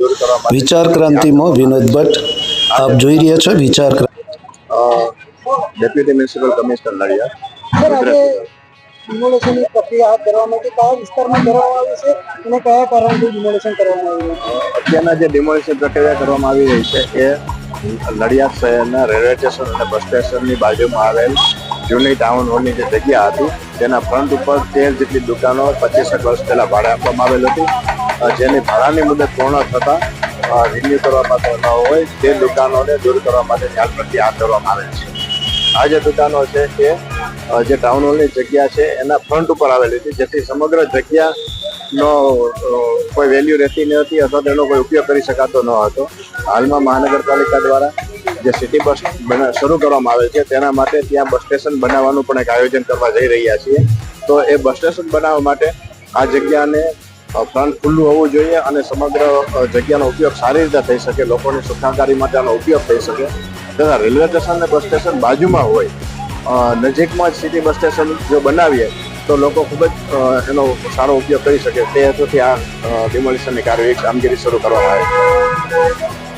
વિચાર ક્રાંતિમાં વિનોદ ભટ્ટ આપ જોઈ રહ્યા છો વિચાર ડેપ્યુટી મ્યુનિસિપલ કમિશનર નડિયાદ ડિમોલેશનની પ્રક્રિયા હાથ ધરવામાં આવી કયા વિસ્તારમાં કરવામાં આવી છે અને કયા કારણથી ડિમોલેશન કરવામાં આવ્યું છે? અત્યારના જે ડિમોલિશન પ્રક્રિયા કરવામાં આવી રહી છે એ નડિયાદ શહેરના રેલવે સ્ટેશન અને બસ સ્ટેશનની બાજુમાં આવેલ જૂની ટાઉન હોલની જે જગ્યા હતી તેના ફ્રન્ટ ઉપર તેર જેટલી દુકાનો પચીસેક વર્ષ પહેલા ભાડે આપવામાં આવેલ હતી. જેની ભાડાની મુદત પૂર્ણ થતાં રિન્યુ કરવા માટે ન હોય તે દુકાનોને દૂર કરવા માટે ધ્યાન પ્રત્યે હાથ ધરવામાં આવે છે. આ જે દુકાનો છે એ જે ટાઉન હોલની જગ્યા છે, એના ફ્રન્ટ ઉપર આવેલી હતી જેથી સમગ્ર જગ્યાનો કોઈ વેલ્યુ રહેતી ન હતી અથવા તેનો કોઈ ઉપયોગ કરી શકાતો ન હતો. હાલમાં મહાનગરપાલિકા દ્વારા જે સિટી બસ શરૂ કરવામાં આવે છે, તેના માટે ત્યાં બસ સ્ટેશન બનાવવાનું પણ એક આયોજન કરવા જઈ રહ્યા છીએ. તો એ બસ સ્ટેશન બનાવવા માટે આ જગ્યાને ફ્રન્ટ ખુલ્લું હોવું જોઈએ અને સમગ્ર જગ્યાનો ઉપયોગ સારી રીતે થઈ શકે, લોકોની સુખાકારી માટે આનો ઉપયોગ થઈ શકે. તથા રેલવે સ્ટેશન અને બસ સ્ટેશન બાજુમાં હોય નજીકમાં જ સિટી બસ સ્ટેશન જો બનાવીએ, તો લોકો ખૂબ જ એનો સારો ઉપયોગ કરી શકે. તે હેતુથી આ ડિમોલિશનની કાર્યવાહી કામગીરી શરૂ કરવામાં આવી.